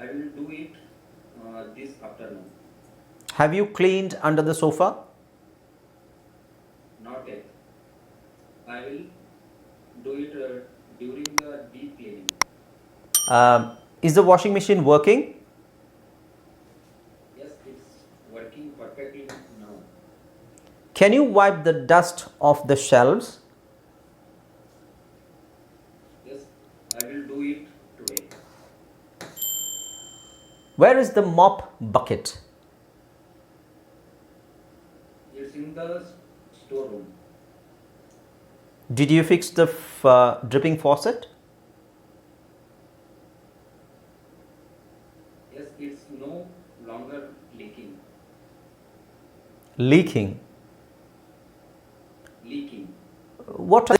I will do it uh, this afternoon. Have you cleaned under the sofa? Not yet. I will do it uh, during the deep cleaning. Um, is the washing machine working? Yes, it's working perfectly now. Can you wipe the dust off the shelves? Yes, I will do it today. Where is the mop bucket? It's in the storeroom. Did you fix the f- uh, dripping faucet? Yes, it's no longer leaking. Leaking. Leaking. What?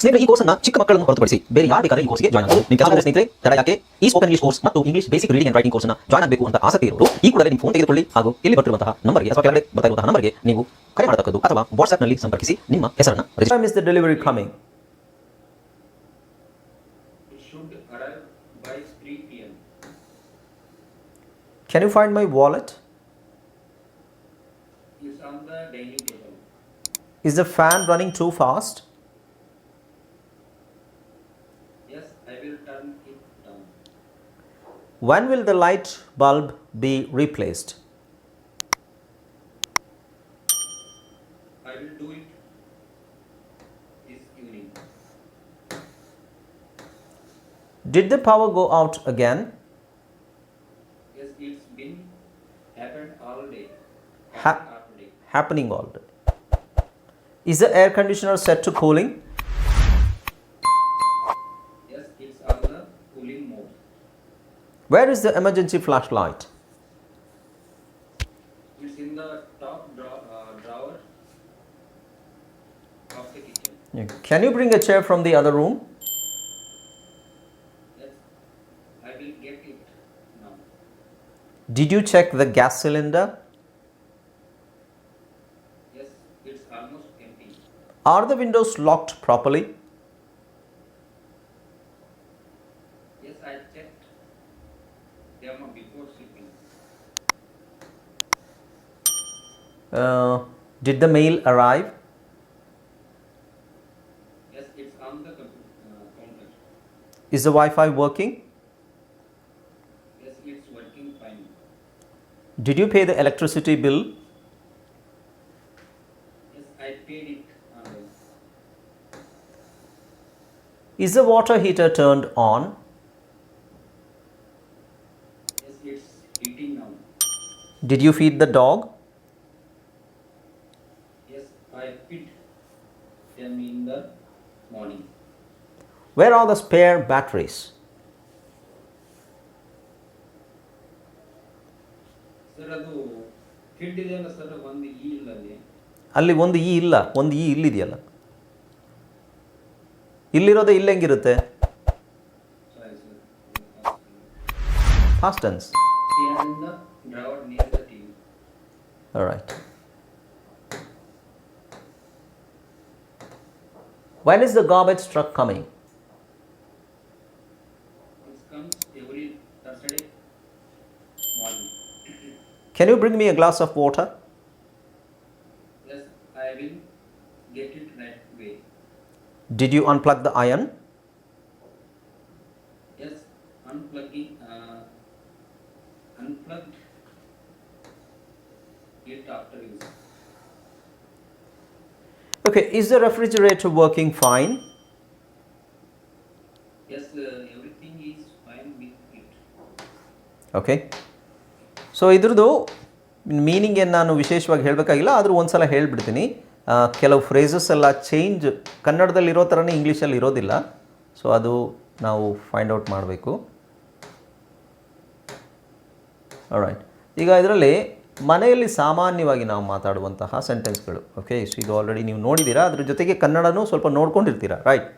ಸ್ನೇಹಿತರೆ ಈ ಕೋರ್ಸ್ನ ಚಿಕ್ಕ ಮಕ್ಕಳನ್ನು ಹೊರತುಪಡಿಸಿ ಬೇರೆ ಯಾರು ಬೇಕಾದ್ರೆ ಈ ಕೋರ್ಸ್ಗೆ ಜಾಯ್ನ್ ಆಗಬಹುದು ನಿಮ್ಮ ಕೆಲಸ ಸ್ನೇಹಿತರೆ ತಡ ಯಾಕೆ ಈ ಸ್ಪೋಕನ್ ಇಂಗ್ಲಿಷ್ ಕೋರ್ಸ್ ಮತ್ತು English basic reading and writing ಕೋರ್ಸ್ನ ಜಾಯ್ನ್ ಆಗಬೇಕು ಅಂತ ಆಸಕ್ತಿ ಇರೋರು ಈ ಕೂಡಲೇ ನಿಮ್ಮ ಫೋನ್ ತೆಗೆದುಕೊಳ್ಳಿ ಹಾಗೂ ಇಲ್ಲಿ ಬರ್ತಿರುವಂತಹ ನಂಬರ್ಗೆ ಅಥವಾ ಕೆಳಗಡೆ ಬರ್ತಾ ಇರುವಂತಹ ನಂಬರ್ಗೆ ನೀವು ಕರೆ ಮಾಡತಕ್ಕದ್ದು ಅಥವಾ ವಾಟ್ಸ್ಆಪ್ನಲ್ಲಿ ಸಂಪರ್ಕಿಸಿ ನಿಮ್ಮ ಹೆಸರನ್ನು register is the delivery coming It should arrive by 3 p.m. Can you find my wallet? It's on the dining table. Is the fan running too fast? When will the light bulb be replaced? I will do it this evening. Did the power go out again? Yes, it's been happened all day. Ha- day. Happening all day. Is the air conditioner set to cooling? Where is the emergency flashlight? It's in the top draw- uh, drawer of the kitchen. Can you bring a chair from the other room? Yes, I will get it now. Did you check the gas cylinder? Yes, it's almost empty. Are the windows locked properly? Uh, did the mail arrive? Yes, it's on the uh, counter. Is the Wi Fi working? Yes, it's working fine. Did you pay the electricity bill? Yes, I paid it online. Is the water heater turned on? Yes, it's heating now. Did you feed the dog? I feed them in the morning. Where are the spare batteries? Sir ಅದು ಫಿಡ್ ಇದೆಯಲ್ಲ sir ಒಂದು ಈ ಇಲ್ಲ ಅಲ್ಲಿ ಅಲ್ಲಿ ಒಂದು ಈ ಇಲ್ಲ ಒಂದು ಈ ಇಲ್ಲಿದೆಯಲ್ಲ ಇಲ್ಲಿರೋದೇ ಇಲ್ಲಿ ಹೆಂಗಿರುತ್ತೆ past tense in the drawer near the TV. Right When is the garbage truck coming? It comes every Thursday morning. Can you bring me a glass of water? Yes, I will get it right away. Did you unplug the iron? Okay, is the refrigerator working fine? Yes, uh, everything is fine with it. Okay so ಇದ್ರದ್ದು meaning ಏನು ನಾನು ವಿಶೇಷವಾಗಿ ಹೇಳಬೇಕಾಗಿಲ್ಲ ಆದರೂ ಒಂದು ಸಲ ಹೇಳಿಬಿಡ್ತೀನಿ ಕೆಲವು phrases ಎಲ್ಲ ಚೇಂಜ್ ಕನ್ನಡದಲ್ಲಿ ಇರೋ ಥರನೇ ಇಂಗ್ಲೀಷಲ್ಲಿ ಇರೋದಿಲ್ಲ. ಸೊ ಅದು ನಾವು ಫೈಂಡ್ ಔಟ್ ಮಾಡಬೇಕು. ರೈಟ್ ಈಗ ಇದರಲ್ಲಿ ಮನೆಯಲ್ಲಿ ಸಾಮಾನ್ಯವಾಗಿ ನಾವು ಮಾತಾಡುವಂತಹ ಸೆಂಟೆನ್ಸ್ಗಳು. ಓಕೆ ಸೊ ಇದು ಆಲ್ರೆಡಿ ನೀವು ನೋಡಿದ್ದೀರಾ? ಅದ್ರ ಜೊತೆಗೆ ಕನ್ನಡನೂ ಸ್ವಲ್ಪ ನೋಡ್ಕೊಂಡಿರ್ತೀರಾ? Right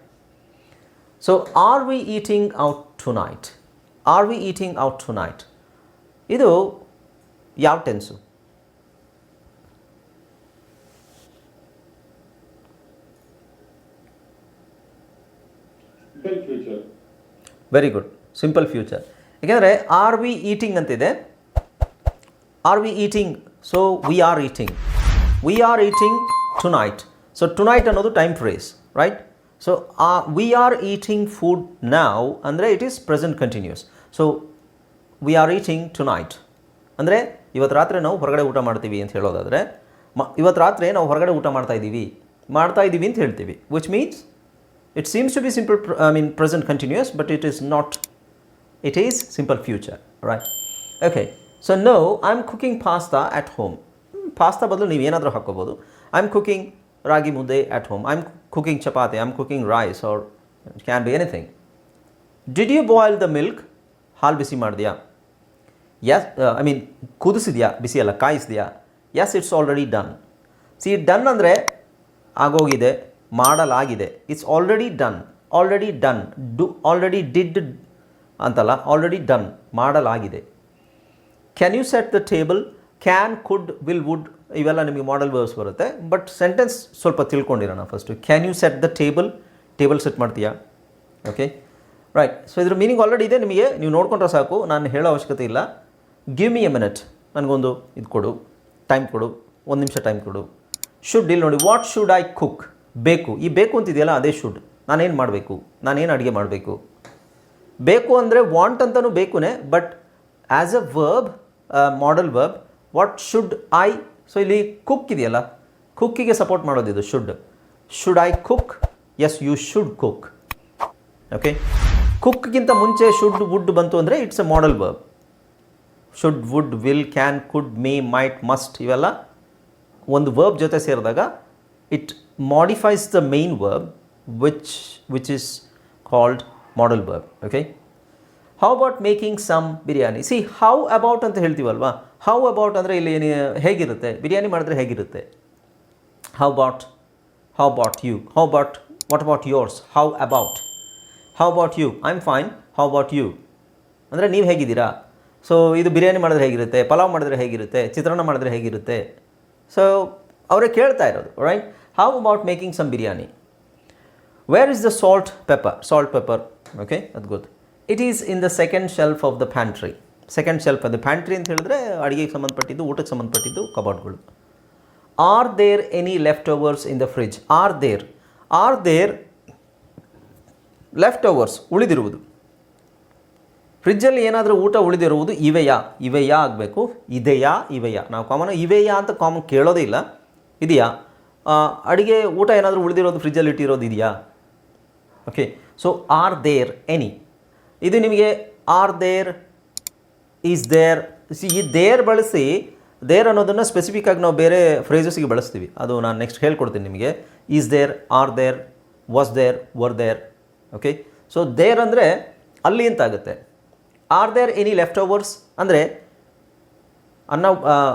so are we eating out tonight are we eating out tonight ಇದು ಯಾವ tense. Very good simple future ಏಕೆಂದರೆ ಆರ್ ವಿ ಈಟಿಂಗ್ ಅಂತಿದೆ? Eating so we are eating we are eating tonight so tonight ಅನ್ನೋದು time phrase right so ಆ we are eating food ನಾವ್ ಅಂದರೆ it is present continuous so we are eating tonight ಅಂದರೆ ಇವತ್ತು ರಾತ್ರಿ ನಾವು ಹೊರಗಡೆ ಊಟ ಮಾಡ್ತೀವಿ ಅಂತ ಹೇಳೋದಾದರೆ, ಮ, ಇವತ್ತು ರಾತ್ರಿ ನಾವು ಹೊರಗಡೆ ಊಟ ಮಾಡ್ತಾ ಇದ್ದೀವಿ. ಮಾಡ್ತಾ ಇದ್ದೀವಿ ಅಂತ ಹೇಳ್ತೀವಿ. Which means it seems to be simple pr- i mean, present continuous, but it is not, it is simple future, right? Okay no I am cooking pasta at home pasta ಬದಲು ನೀವು ಏನಾದರೂ ಹಾಕ್ಕೋಬೋದು. I am cooking ragi mudde at home I am cooking chapati. I am cooking rice or can be anything did you boil the milk ಹಾಲು ಬಿಸಿ ಮಾಡಿದೆಯಾ? Yes I mean ಕುದಿಸಿದೆಯಾ? ಬಿಸಿ ಅಲ್ಲ, ಕಾಯಿಸಿದ್ಯಾ? Yes it's already done see done ಅಂದರೆ ಆಗೋಗಿದೆ, ಮಾಡಲಾಗಿದೆ. It's already done already done do already did ಅಂತಲ್ಲ ಆಲ್ರೆಡಿ ಡನ್ ಮಾಡಲಾಗಿದೆ. Can you set the table can could will would ಇವೆಲ್ಲ ನಿಮಗೆ ಮಾಡಲ್ ವರ್ಸ್ ಬರುತ್ತೆ. ಬಟ್ ಸೆಂಟೆನ್ಸ್ ಸ್ವಲ್ಪ ತಿಳ್ಕೊಂಡಿರೋಣ first can you set the table table set ಮಾಡ್ತೀಯಾ? Okay right so ಇದ್ರ meaning already ಇದೆ ನಿಮಗೆ. ನೀವು ನೋಡ್ಕೊಂಡ್ರೆ ಸಾಕು. ನಾನು ಹೇಳೋ ಅವಶ್ಯಕತೆ ಇಲ್ಲ. ಗಿವ್ ಮಿ ಎ ಮಿನಿಟ್ ನನಗೊಂದು ಇದು ಕೊಡು. ಟೈಮ್ ಕೊಡು. ಒಂದು ನಿಮಿಷ ಟೈಮ್ ಕೊಡು. ಶುಡ್ ಇಲ್ಲಿ ನೋಡಿ. ವಾಟ್ ಶುಡ್ ಐ ಕುಕ್ ಬೇಕು ಈ ಬೇಕು ಅಂತಿದೆಯಲ್ಲ, ಅದೇ ಶುಡ್ ನಾನೇನು ಮಾಡಬೇಕು? ನಾನೇನು ಅಡುಗೆ ಮಾಡಬೇಕು? ಬೇಕು ಅಂದರೆ ವಾಂಟ್ ಅಂತಲೂ ಬೇಕುನೇ but as a verb modal verb what should I so ಇಲ್ಲಿ ಕುಕ್ ಇದೆಯಲ್ಲ? ಕುಕ್ಕಿಗೆ ಸಪೋರ್ಟ್ ಮಾಡೋದು ಇದು should should I cook yes you should cook okay ಕುಕ್ಗಿಂತ ಮುಂಚೆ ಶುಡ್ ವುಡ್ ಬಂತು ಅಂದರೆ it's a modal verb should would will can could may might must ಇವೆಲ್ಲ ಒಂದು ವರ್ಬ್ ಜೊತೆ ಸೇರಿದಾಗ it modifies the main verb which which is called modal verb okay how about making some biryani see how about ಅಂತ ಹೇಳ್ತೀವಲ್ವಾ? How about ಅಂದರೆ ಇಲ್ಲಿ ಏನು, ಹೇಗಿರುತ್ತೆ? ಬಿರಿಯಾನಿ ಮಾಡಿದ್ರೆ ಹೇಗಿರುತ್ತೆ? How about how about you how about what about yours how about how about you I am fine how about you ಅಂದರೆ ನೀವು ಹೇಗಿದ್ದೀರಾ? ಸೊ ಇದು ಬಿರಿಯಾನಿ ಮಾಡಿದ್ರೆ ಹೇಗಿರುತ್ತೆ? ಪಲಾವ್ ಮಾಡಿದ್ರೆ ಹೇಗಿರುತ್ತೆ? ಚಿತ್ರಾನ್ನ ಮಾಡಿದ್ರೆ ಹೇಗಿರುತ್ತೆ? ಸೊ ಅವರೇ ಕೇಳ್ತಾ ಇರೋದು right how about making some biryani where is the salt pepper salt pepper okay ಅದು ಗೊತ್ತು. It is in the second shelf of the pantry second shelf ಅದು ಪ್ಯಾಂಟ್ರಿ ಅಂತ ಹೇಳಿದ್ರೆ ಅಡುಗೆಗೆ ಸಂಬಂಧಪಟ್ಟಿದ್ದು, ಊಟಕ್ಕೆ ಸಂಬಂಧಪಟ್ಟಿದ್ದು ಕಬಾರ್ಡ್ಗಳು are there any leftovers in the fridge are there are there leftovers ಉಳಿದಿರುವುದು? ಫ್ರಿಜ್ಜಲ್ಲಿ ಏನಾದರೂ ಊಟ ಉಳಿದಿರುವುದು ಇವೆಯಾ? ಇವೆಯಾ ಆಗಬೇಕು? ಇದೆಯಾ? ಇವೆಯಾ? ನಾವು ಕಾಮನ್ ಇವೆಯಾ ಅಂತ ಕಾಮನ್ ಕೇಳೋದೇ ಇಲ್ಲ. ಇದೆಯಾ? ಅಡುಗೆ ಊಟ ಏನಾದರೂ ಉಳಿದಿರೋದು ಫ್ರಿಜ್ಜಲ್ಲಿ ಇಟ್ಟಿರೋದು ಇದೆಯಾ? Okay so are there any ಇದು ನಿಮಗೆ, are there, is there. See ಈ ದೇರ್ ಬಳಸಿ, ದೇರ್ ಅನ್ನೋದನ್ನು ಸ್ಪೆಸಿಫಿಕ್ ಆಗಿ ನಾವು ಬೇರೆ ಫ್ರೇಸಸ್ಗೆ ಬಳಸ್ತೀವಿ. ಅದು ನಾನು ನೆಕ್ಸ್ಟ್ ಹೇಳ್ಕೊಡ್ತೀನಿ ನಿಮಗೆ. Is there, are there, was there, were there. Okay so there ಅಂದರೆ ಅಲ್ಲಿ ಅಂತ ಆಗುತ್ತೆ. Are there any leftovers? ಅಂದರೆ, ಅನ್ನ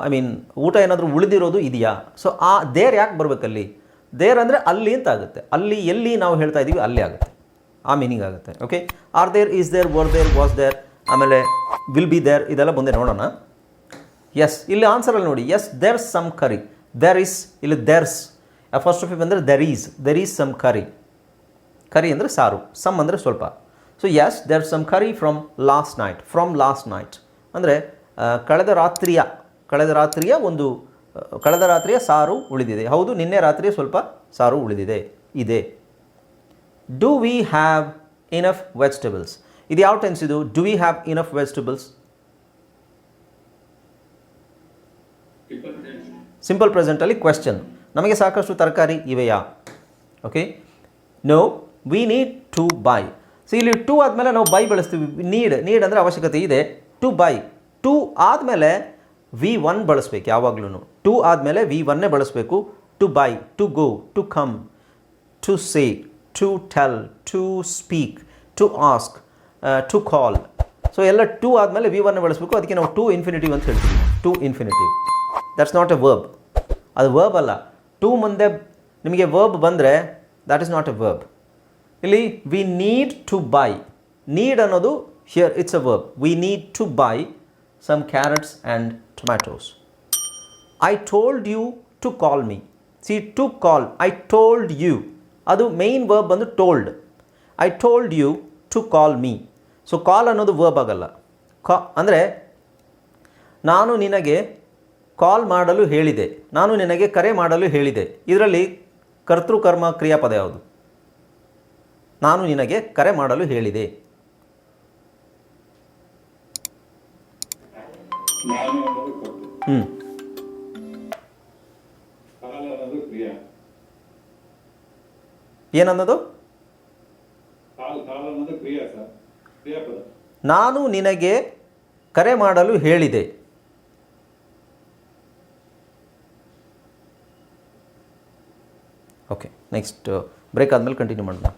ಐ ಮೀನ್ ಊಟ ಏನಾದರೂ ಉಳಿದಿರೋದು ಇದೆಯಾ? ಸೊ ಆ ದೇರ್ ಯಾಕೆ ಬರಬೇಕಲ್ಲಿ? ದೇರ್ ಅಂದರೆ ಅಲ್ಲಿ ಅಂತ ಆಗುತ್ತೆ. ಅಲ್ಲಿ, ಎಲ್ಲಿ ನಾವು ಹೇಳ್ತಾ ಇದ್ದೀವಿ ಅಲ್ಲಿ ಆಗುತ್ತೆ. ಆ ಮೀನಿಂಗ್ ಆಗುತ್ತೆ okay are there is there were there was there ಆಮೇಲೆ ವಿಲ್ ಬಿ ದೇರ್ ಇದೆಲ್ಲ ಮುಂದೆ ನೋಡೋಣ. ಎಸ್ ಇಲ್ಲಿ ಆನ್ಸರಲ್ಲಿ ನೋಡಿ yes there some curry there is ಇಲ್ಲಿ ದೇರ್ಸ್ ಫಸ್ಟ್ ಆಫ್ ಬಂದರೆ there is there is some curry curry ಅಂದರೆ ಸಾರು ಸಮ್ ಅಂದರೆ ಸ್ವಲ್ಪ. So yes there some curry from last night from last night ಅಂದರೆ ಕಳೆದ ರಾತ್ರಿಯ ಕಳೆದ ರಾತ್ರಿಯ ಒಂದು ಕಳೆದ ರಾತ್ರಿಯ ಸಾರು ಉಳಿದಿದೆ. ಹೌದು, ನಿನ್ನೆ ರಾತ್ರಿಯ ಸ್ವಲ್ಪ ಸಾರು ಉಳಿದಿದೆ, ಇದೆ. Do we have enough vegetables ಇದು ಯಾವ ಟೆನ್ಸ್ ಇದು? Do we have enough vegetables simple ಪ್ರೆಸೆಂಟಲ್ಲಿ question ನಮಗೆ ಸಾಕಷ್ಟು ತರಕಾರಿ ಇವೆಯಾ? Okay no we need to buy so ಇಲ್ಲಿ ಟು ಆದಮೇಲೆ ನಾವು ಬೈ ಬಳಸ್ತೀವಿ. ನೀಡ್ ನೀಡ್ ಅಂದರೆ ಅವಶ್ಯಕತೆ ಇದೆ. ಟು ಬೈ ಟು ಆದಮೇಲೆ ವಿ ಒನ್ ಬಳಸ್ಬೇಕು ಯಾವಾಗ್ಲೂ ಟು ಆದಮೇಲೆ ವಿ ಒನ್ನೇ ಬಳಸಬೇಕು. To buy to go to come to say to tell to speak to ask to call so ಎಲ್ಲ ಟು ಆದಮೇಲೆ ವಿ ಒನ್ ಬಳಸಬೇಕು. ಅದಕ್ಕೆ ನಾವು ಟು ಇನ್ಫಿನಿಟಿವ್ ಅಂತ ಹೇಳ್ತೀವಿ. To infinitive that's not a verb ಅದು ವರ್ಬ್ ಅಲ್ಲ. ಟು ಮುಂದೆ ನಿಮಗೆ ವರ್ಬ್ ಬಂದರೆ that is not a verb ಇಲ್ಲಿ we need to buy need ಅನ್ನೋದು here it's a verb we need to buy some carrots and tomatoes I told you to call me see to call I told you ಅದು main verb ಬಂದು told I told you to call me so call ಅನ್ನೋದು verb ಆಗಲ್ಲ. ಕಾ ಅಂದರೆ ನಾನು ನಿನಗೆ ಕಾಲ್ ಮಾಡಲು ಹೇಳಿದೆ. ನಾನು ನಿನಗೆ ಕರೆ ಮಾಡಲು ಹೇಳಿದೆ. ಇದರಲ್ಲಿ ಕರ್ತೃಕರ್ಮ ಕ್ರಿಯಾಪದ ಯಾವುದು? ನಾನು ನಿನಗೆ ಕರೆ ಮಾಡಲು ಹೇಳಿದೆ. ಹ್ಞೂ ಏನನ್ನೋದು? ನಾನು ನಿನಗೆ ಕರೆ ಮಾಡಲು ಹೇಳಿದೆ. ಓಕೆ ನೆಕ್ಸ್ಟ್ ಬ್ರೇಕ್ ಆದಮೇಲೆ ಕಂಟಿನ್ಯೂ ಮಾಡೋಣ.